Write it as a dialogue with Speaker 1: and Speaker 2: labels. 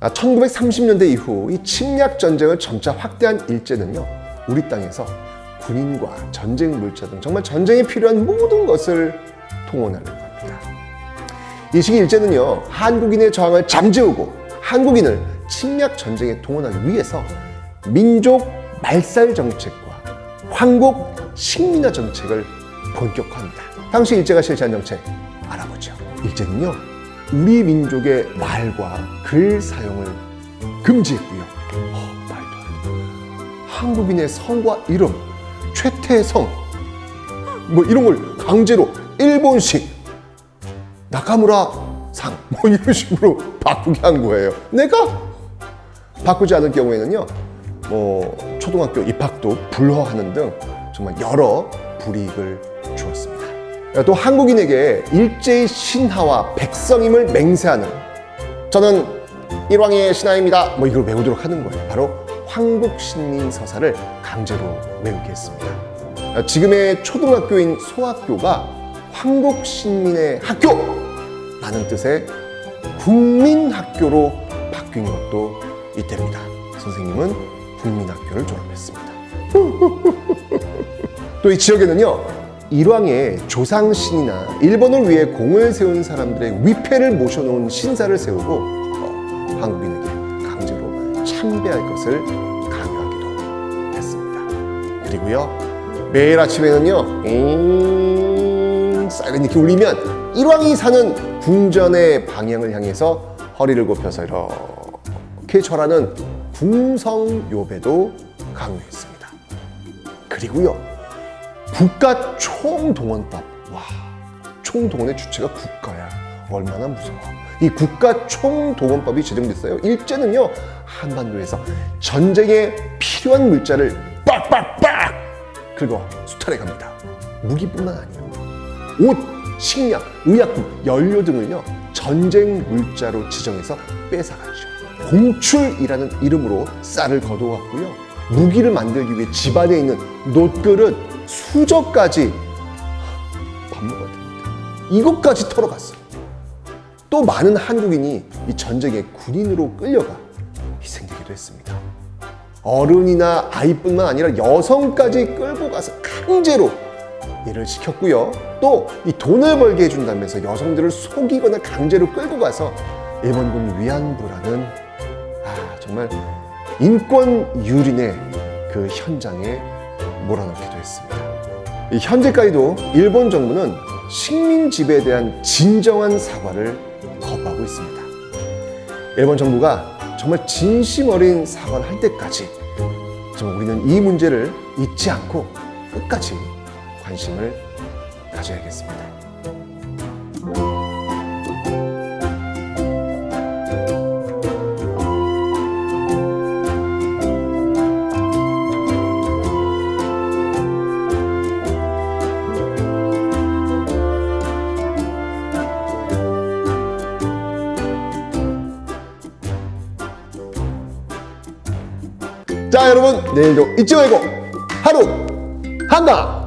Speaker 1: 1930년대 이후 이 침략 전쟁을 점차 확대한 일제는요, 우리 땅에서 군인과 전쟁 물자 등 정말 전쟁에 필요한 모든 것을 동원하려고 합니다. 이 시기 일제는요, 한국인의 저항을 잠재우고 한국인을 침략 전쟁에 동원하기 위해서 민족 말살 정책과 황국 식민화 정책을 본격화합니다. 당시 일제가 실시한 정책 알아보죠. 일제는요, 우리 민족의 말과 글 사용을 금지했고요. 어, 말도 안 돼. 한국인의 성과 이름, 최태성, 뭐 이런 걸 강제로 일본식 나카무라 상, 뭐 이런 식으로 바꾸게 한 거예요. 내가 바꾸지 않을 경우에는요, 뭐 초등학교 입학도 불허하는 등 정말 여러 불이익을 주었습니다. 또 한국인에게 일제의 신하와 백성임을 맹세하는 저는 일왕의 신하입니다. 뭐 이걸 외우도록 하는 거예요. 바로 황국신민서사를 강제로 외우게 했습니다. 지금의 초등학교인 소학교가 황국신민의 학교라는 뜻의 국민학교로 바뀐 것도 이때입니다. 선생님은 국민학교를 졸업했습니다. 또 이 지역에는요 일왕의 조상신이나 일본을 위해 공을 세운 사람들의 위패를 모셔놓은 신사를 세우고 어, 한국인에게 강제로 참배할 것을 강요하기도 했습니다. 그리고요 매일 아침에는요 잉 사이렌 이렇게 울리면 일왕이 사는 궁전의 방향을 향해서 허리를 굽혀서 이렇게 절하는 궁성요배도 강요했습니다. 그리고요 국가 총동원법. 와, 총동원의 주체가 국가야. 얼마나 무서워. 이 국가 총동원법이 제정됐어요. 일제는요, 한반도에서 전쟁에 필요한 물자를 빡빡빡 긁어 수탈해 갑니다. 무기뿐만 아니에요. 옷, 식량, 의약품, 연료 등을요, 전쟁 물자로 지정해서 뺏어가죠. 공출이라는 이름으로 쌀을 거둬왔고요. 무기를 만들기 위해 집안에 있는 놋그릇, 수저까지 밥 먹어야 됩니다. 이것까지 털어갔어요. 또 많은 한국인이 이 전쟁에 군인으로 끌려가 희생되기도 했습니다. 어른이나 아이뿐만 아니라 여성까지 끌고 가서 강제로 일을 시켰고요. 또 이 돈을 벌게 해준다면서 여성들을 속이거나 강제로 끌고 가서 일본군 위안부라는 아 정말 인권 유린의 그 현장에 몰아넣기도 했습니다. 이 현재까지도 일본 정부는 식민 지배에 대한 진정한 사과를 거부하고 있습니다. 일본 정부가 정말 진심 어린 사과를 할 때까지 정말 우리는 이 문제를 잊지 않고 끝까지 관심을 가져야겠습니다. 자 여러분 내일도 잊지 말고 하루 한가